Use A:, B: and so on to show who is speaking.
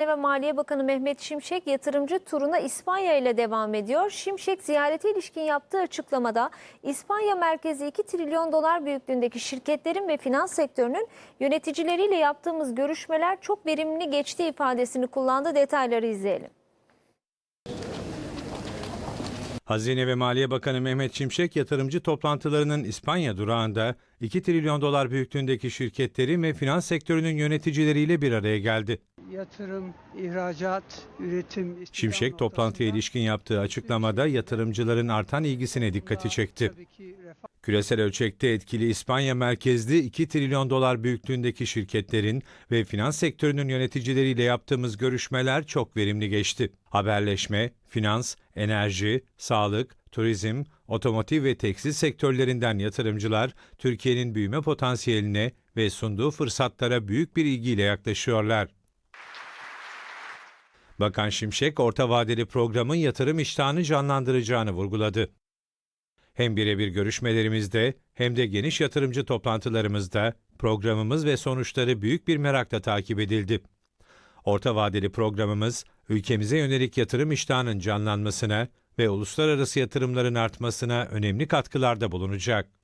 A: ve Maliye Bakanı Mehmet Şimşek yatırımcı turuna İspanya ile devam ediyor. Şimşek ziyarete ilişkin yaptığı açıklamada İspanya merkezi 2 trilyon dolar büyüklüğündeki şirketlerin ve finans sektörünün yöneticileriyle yaptığımız görüşmeler çok verimli geçti ifadesini kullandı. Detayları izleyelim.
B: Hazine ve Maliye Bakanı Mehmet Şimşek yatırımcı toplantılarının İspanya durağında 2 trilyon dolar büyüklüğündeki şirketleri ve finans sektörünün yöneticileriyle bir araya geldi.
C: Yatırım, ihracat, üretim...
B: Şimşek toplantıya ilişkin yaptığı açıklamada yatırımcıların artan ilgisine dikkati çekti. Küresel ölçekte etkili İspanya merkezli 2 trilyon dolar büyüklüğündeki şirketlerin ve finans sektörünün yöneticileriyle yaptığımız görüşmeler çok verimli geçti. Haberleşme, finans, enerji, sağlık, turizm, otomotiv ve tekstil sektörlerinden yatırımcılar Türkiye'nin büyüme potansiyeline ve sunduğu fırsatlara büyük bir ilgiyle yaklaşıyorlar. Bakan Şimşek, orta vadeli programın yatırım iştahını canlandıracağını vurguladı. Hem birebir görüşmelerimizde hem de geniş yatırımcı toplantılarımızda programımız ve sonuçları büyük bir merakla takip edildi. Orta vadeli programımız ülkemize yönelik yatırım iştahının canlanmasına ve uluslararası yatırımların artmasına önemli katkılarda bulunacak.